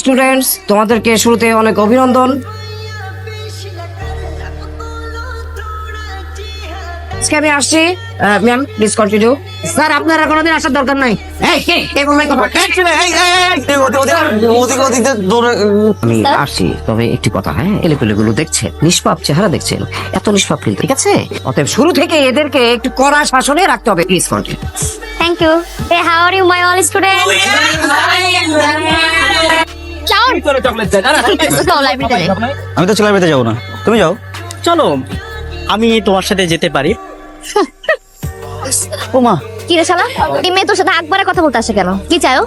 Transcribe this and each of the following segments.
Students তোমাদেরকে শুরুতে অনেক অভিনন্দন। আজকে আমি আসছি ম্যাম প্লিজ কন্টিনিউ স্যার আপনার কোনোদিন আসার দরকার নাই। কথা। আমি আসছি তবে একটি কথা হ্যাঁ? দেখছে নিষ্পাপ চেহারা দেখছেন এত নিষ্পাপ কিন্তু ঠিক আছে? অতএব শুরু থেকে এদেরকে একটু কড়া শাসনে রাখতে হবে please continue my all students? তো লাইব্রেরিতে আমি তো ছেলের যাব না। তুমি যাও। চলো আমি তোমার সাথে যেতে পারি। ওমা কি রে শালা? এই মেয়ে তোর সাথে একবারে কথা বলতে আসে কেন? কি চাও?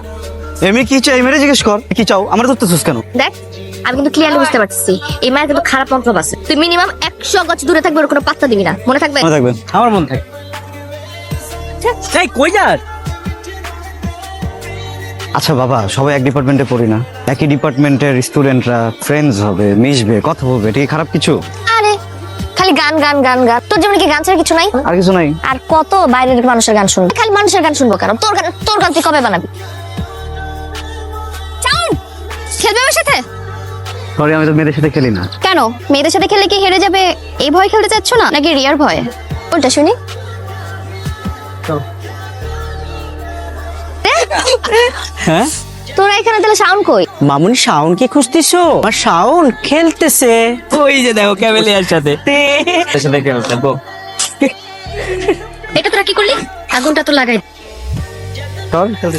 এমনি কি চাই? মেরে জিজ্ঞেস কর। কি চাও? আমার ধরতেছিস কেন? দেখ আমি কিন্তু ক্লিয়ারলি বুঝতে পারছি এই মায়ের কিন্তু খারাপ মন্তব্য আছে। তুই মিনিমাম একশো গজ দূরে থাকবে ওর কোনো পাত্তা দিবি না। মনে থাকবে? মনে থাকবে। আমার মন থাকে এই কই যাস? আচ্ছা বাবা সবাই এক ডিপার্টমেন্টে পড়ি না। একই ডিপার্টমেন্টের স্টুডেন্টরা ফ্রেন্ডস হবে মিশবে কথা বলবে এটা কি খারাপ কিছু? খালি গান গান গান গান। তোর জীবনে কি গান ছাড়া কিছু নাই? আর কিছু নাই। আর কত বাইরের মানুষের গান শুনব? খালি মানুষের গান শুনব কেন? তোর গান তোর গান তুই কবে বানাবি? খেলবে আমার সাথে? সরি আমি তো মেয়েদের সাথে খেলি না। কেন? মেয়েদের সাথে খেলে কি হেরে যাবে? এই ভয় খেলতে চাচ্ছ না? নাকি রিয়ার ভয়? কোনটা শুনি। হ্যাঁ? তোরা এখানে তাহলে সাউন্ড কই? মামুনি শাওন কি খুঁজতেছো? আর শাওন খেলতেছে। ওই যে দেখো ক্যামেলিয়ার সাথে। সাথে খেলতে বো এটা তোরা কি করলি? আগুনটা তো লাগাই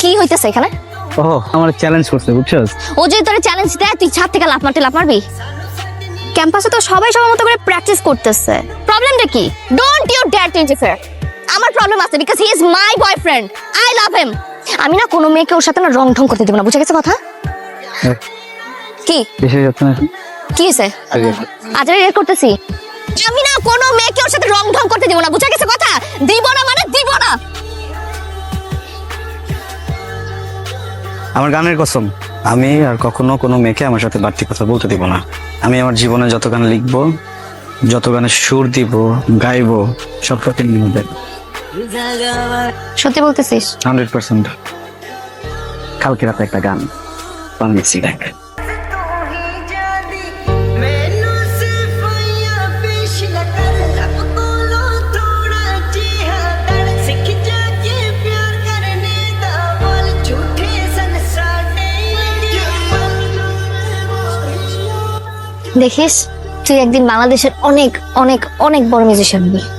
কি হইতেছে এখানে? ও আমার চ্যালেঞ্জ করছে বুঝছস ও যদি তোরা চ্যালেঞ্জ দেয় তুই ছাদ থেকে লাফ মারতে লাফ মারবি? ক্যাম্পাসে তো সবাই সবার মতো করে প্র্যাকটিস করতেছে। প্রবলেমটা কি? Don't you dare to interfere আমার প্রবলেম আছে because he is my boyfriend I love him আমি না কোনো মেয়েকে ওর সাথে না রং ঢং করতে দেবো না বুঝে গেছে কথা? কি? যাচ্ছে না কি হয়েছে? আজ রেড করতেছি। আমি না কোনো মেয়েকে ওর সাথে রং ঢং করতে দিব না বুঝা গেছে কথা? দিব না মানে দিব না। আমার গানের কসম আমি আর কখনো কোনো মেয়েকে আমার সাথে বাড়তি কথা বলতে দিব না। আমি আমার জীবনে যত গান লিখব যত গানে সুর দিব গাইবো সব প্রতি নিয়ে সত্যি বলতেছিস? Hundred percent. কালকে রাতে একটা গান বানিয়েছি দেখ। দেখিস তুই একদিন বাংলাদেশের অনেক অনেক অনেক বড় মিউজিশিয়ান হবি।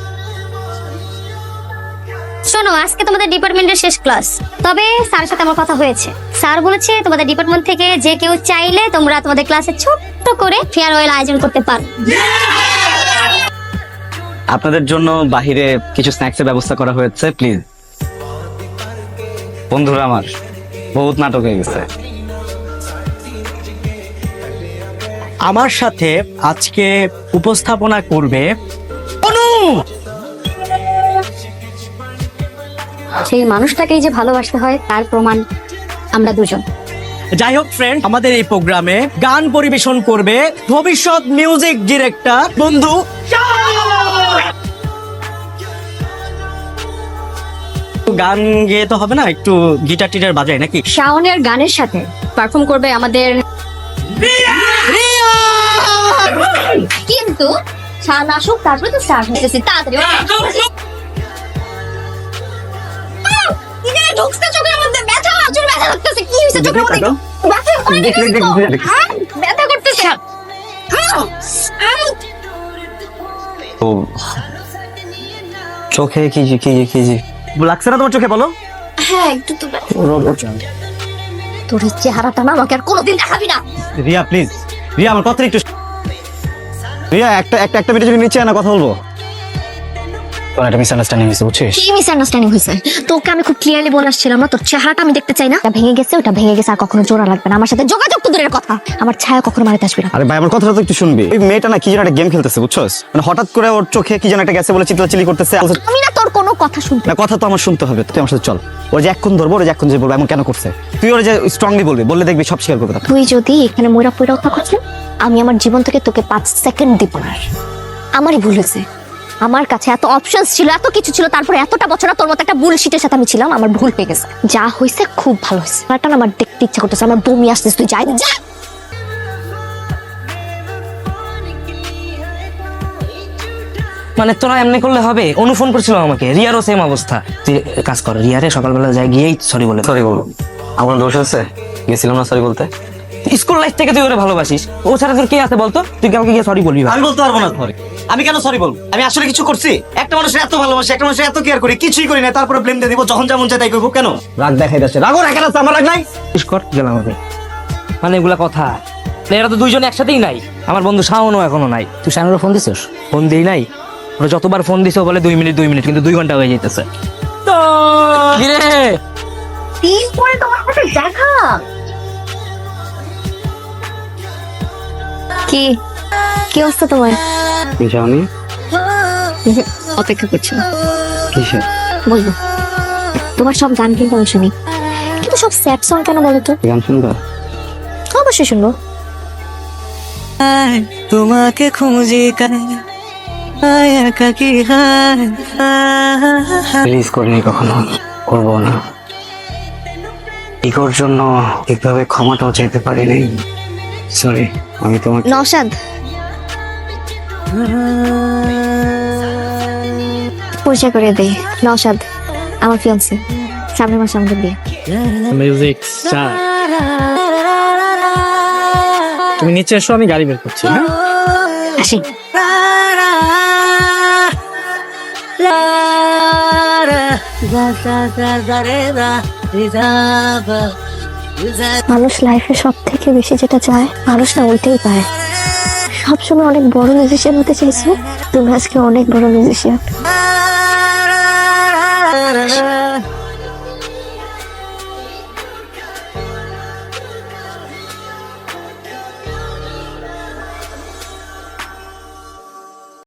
শোনো, আজকে তোমাদের ডিপার্টমেন্টের শেষ ক্লাস তবে সাথে আমার কথা হয়েছে। স্যার বলেছে, তোমাদের ডিপার্টমেন্ট থেকে যে কেউ চাইলে তোমরা তোমাদের ক্লাসে ছোট্ট করে ফেয়ারওয়েল আয়োজন করতে পারো। আপনাদের জন্য বাহিরে কিছু স্ন্যাক্স এর ব্যবস্থা করা হয়েছে প্লিজ বন্ধুরা আমার, বহুত নাটক হয়ে গেছে। আমার সাথে আজকে উপস্থাপনা করবে অনু! সেই মানুষটাকেই যে ভালোবাসতে হয় তার প্রমাণ আমরা দুজন। যাই হোক ফ্রেন্ড আমাদের এই প্রোগ্রামে গান পরিবেশন করবে ভবিষ্যৎ মিউজিক ডিরেক্টর বন্ধু গান গেয়ে তো হবে না একটু গিটার টিটার বাজাই নাকি? শাওনের গানের সাথে পারফর্ম করবে আমাদের কিন্তু শান আসুক তারপরে তো স্টার্ট হতেছে তাড়াতাড়ি ঢুকছে চোখের মধ্যে ব্যথা প্রচুর ব্যথা লাগতেছে। কি হয়েছে চোখের মধ্যে ব্যথা! ব্যথা করতেছে! চোখে কি জি কি জি কি জি লাগছে না তোমার চোখে বলো? হ্যাঁ একটু তো তোর এই চেহারাটা না আমাকে আর কোনোদিন দেখাবি না। রিয়া প্লিজ। রিয়া আমার কথা একটু রিয়া একটা একটা একটা মিনিট নিচে না কথা বলব। তোমার একটা মিসআন্ডারস্ট্যান্ডিং হয়েছে বুঝছিস? কি মিসআন্ডারস্ট্যান্ডিং হয়েছে? তোকে আমি খুব ক্লিয়ারলি বলে আসছিলাম না তোর চেহারাটা আমি দেখতে চাই না। ওটা ভেঙে গেছে ওটা ভেঙে গেছে আর কখনো জোড়া লাগবে না। আমার সাথে যোগাযোগ তো দূরের কথা। আমার ছায়া কখনো মারিতে আসবে না। আরে ভাই আমার কথাটা তো একটু শুনবি। ওই মেয়েটা না কি যেন একটা গেম খেলতেছে বুঝছস? মানে হঠাৎ করে ওর চোখে কি যেন একটা গেছে বলে চিল্লাচিল্লি করতেছে। আমি না তোর কোনো কথা শুনতে না কথা তো আমার শুনতে হবে। তুই আমার সাথে চল। ওর যে এক্ষণ ধরবো ওর যে এক্ষণ যে বলব এমন কেন করছে? তুই ওর যে স্ট্রংলি বলবি বললে দেখবি সব স্বীকার করবে তুই যদি এখানে ময়রা পয়রা কথা করছিস আমি আমার জীবন থেকে তোকে পাঁচ সেকেন্ড দিব না। আমারই ভুল হয়েছে। আমার কাছে এত অপশনস ছিল এত কিছু ছিল তারপরে এতটা বছর তোর মতো একটা বুলশিটের সাথে আমি ছিলাম আমার ভুল হয়ে গেছে। যা হয়েছে খুব ভালো হয়েছে। না আমার দেখতে ইচ্ছা করতেছে আমার বমি আসতেছে তুই যাই যা। মানে তোরা এমনি করলে হবে? অনু ফোন করছিল আমাকে রিয়ারও সেম অবস্থা। তুই কাজ কর রিয়ারে সকালবেলা যাই গিয়েই সরি বলে সরি বলব আমার দোষ আছে গেছিলাম না সরি বলতে? স্কুল লাইফ থেকে তুই ওরে ভালোবাসিস। ও ছাড়া তোর কে আছে বলতো? তুই কি আমাকে গিয়ে সরি বলবি? আমি বলতে পারব না সরি আমি কেন সরি বলব? আমি আসলে কিছু করছি। একটা মানুষের এত ভালোবাসি একটা মানুষের এত কেয়ার করি কিছুই করি না তারপরে ব্লেম দিয়ে দিব যখন যেমন চাই তাই করব। কেন? রাগ দেখাই যাচ্ছে রাগও রাখে না আমার রাগ নাই। শেষ কর গেলাম আমি। মানে এগুলা কথা। এরা তো দুইজন একসাথেই নাই। আমার বন্ধু শাওনও এখনও নাই। তুই শাওনের ফোন দিছিস? ফোন দিই নাই। ওরা যতবার ফোন দিছে বলে দুই মিনিট দুই মিনিট কিন্তু দুই ঘণ্টা হয়ে যেতেছে কিরে দিন পরে তোমার সাথে দেখা। কি? কি অবস্থা তোমার? জানি অপেক্ষা করছি। কিসে বলব। তোমার সব গান কিন্তু আমি শুনি। কিন্তু সব স্যাড সং কেন বলো তো? গান শুনবা? অবশ্যই শুনব। তোমাকে খুঁজি রিলিজ করিনি কখনো। করব না। ইগোর জন্য ঠিকভাবে ক্ষমাটাও চাইতে পারিনি সরি আমি তোমাকে নসাদ পরিচয় করে দেই নসাদ আমার ফিয়ান্সে সামনের মাসে আমাদের বিয়ে। মিউজিক স্টার তুমি নিচে এসো আমি গাড়ি বের করছি হ্যাঁ? আসি। মানুষ লাইফে সব থেকে বেশি যেটা চায় মানুষ না ওইটাই পায়। সবসময় অনেক বড় মিউজিশিয়ান হতে চাইছো। তুমি আজকে অনেক বড় মিউজিশিয়ান